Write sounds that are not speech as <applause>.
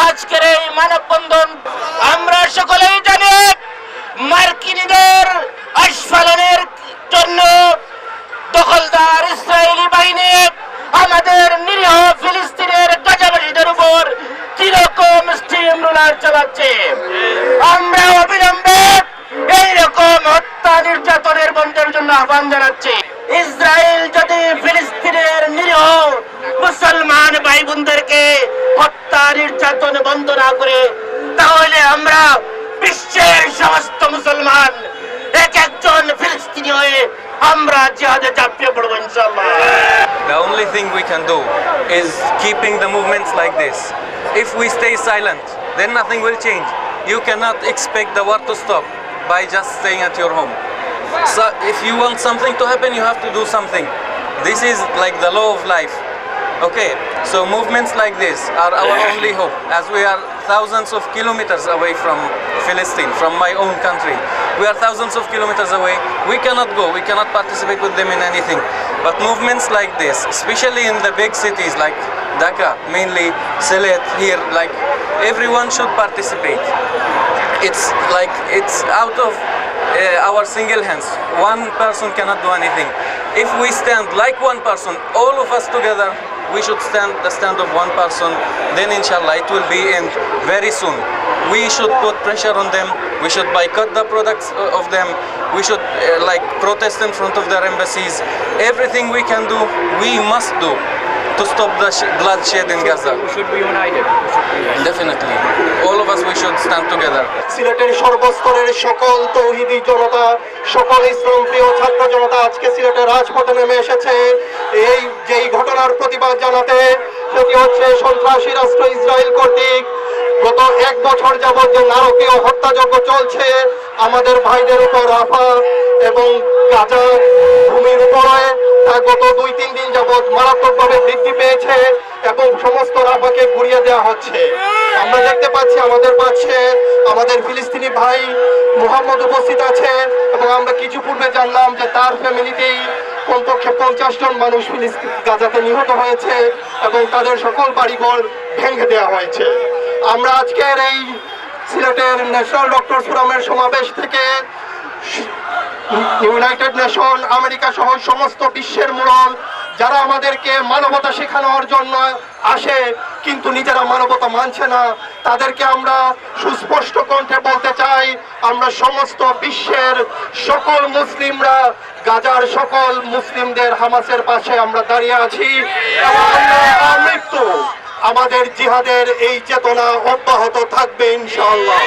করে আজকের এই মানববন্ধন আমরা সকলেই জানি মার্কিনীদের আস্ফালনের জন্য দখলদার ইসরায়েলি বাহিনী আমাদের নিরীহ ফিলিস্তিনের গাজাবাসীদের উপর কীরকম স্টিম রোলার চালাচ্ছে। আমরা অবিলম্বে এইরকম হত্যা নির্যাতনের বন্ধের জন্য আহ্বান জানাচ্ছি। ইসরায়েল যদি ফিলিস্তিনের নিরীহ মুসলমান ভাই বোনদেরকে হত্যা নির্যাতন বন্ধ না করে তাহলে আমরা বিশ্বের সমস্ত মুসলমান এক একজন ফিলিস্তিনি হয়ে আমরা জিহাদে চাপিয়ে পড়ব ইনশাল্লাহ The only thing we can do is keeping the movements like this. If we stay silent, then nothing will change. You cannot expect the war to stop by just staying at your home. So if you want something to happen, you have to do something. This is like the law of life. Okay, so movements like this are our <laughs> only hope as we are thousands of kilometers away from Philistine, from my own country. We are thousands of kilometers away. We cannot go, we cannot participate with them in anything. But movements like this, especially in the big cities like Dhaka, mainly Sylhet here, like everyone should participate. It's like it's out of uh, our single hands. One person cannot do anything. If we stand like one person, all of us together, we should stand the stand of one person. Then, inshallah, it will be end very soon. We should put pressure on them. We should boycott the products uh, of them. We should uh, like protest in front of their embassies. Everything we can do, we must do to stop the sh- bloodshed in Gaza. We should be united. Definitely, all of us we should stand together. সিলেটের সর্বস্তরের সকল তৌহিদি জনতা সকল ইসলাম প্রিয় ছাত্র জনতা আজকে সিলেটের রাজপথে নেমে এসেছে এই যেই ঘটনার প্রতিবাদ জানাতে সেটি হচ্ছে সন্ত্রাসী রাষ্ট্র ইসরায়েল কর্তৃক গত এক বছর যাবৎ যে নারকীয় হত্যাযজ্ঞ চলছে আমাদের ভাইদের উপর রাফা এবং গাজা ভূমির উপরে তা গত দুই তিন দিন যাবৎ মারাত্মকভাবে পেয়েছে এবং সমস্ত রাফাকে ঘুরিয়ে দেওয়া হচ্ছে। আমরা দেখতে পাচ্ছি আমাদের পাচ্ছে আমাদের ফিলিস্তিনি ভাই মোহাম্মদ উপস্থিত আছে এবং আমরা কিছু পূর্বে জানলাম যে তার ফ্যামিলিতেই কমপক্ষে পঞ্চাশ জন মানুষ গাজাতে নিহত হয়েছে এবং তাদের সকল বাড়িঘর ভেঙে দেওয়া হয়েছে। আমরা আজকের এই সিলেটের ন্যাশনাল ডক্টর ফোরামের সমাবেশ থেকে ইউনাইটেড নেশন, আমেরিকা সহ সমস্ত বিশ্বের মূল যারা আমাদেরকে মানবতা শেখানোর জন্য আসে, কিন্তু নিজেরা মানবতা মানছে না। তাদেরকে আমরা সুস্পষ্ট কণ্ঠে বলতে চাই, আমরা সমস্ত বিশ্বের সকল মুসলিমরা, গাজার সকল মুসলিমদের হামাসের পাশে আমরা দাঁড়িয়ে আছি। মৃত্যু, আমাদের জিহাদের এই চেতনা অব্যাহত থাকবে, ইনশাআল্লাহ।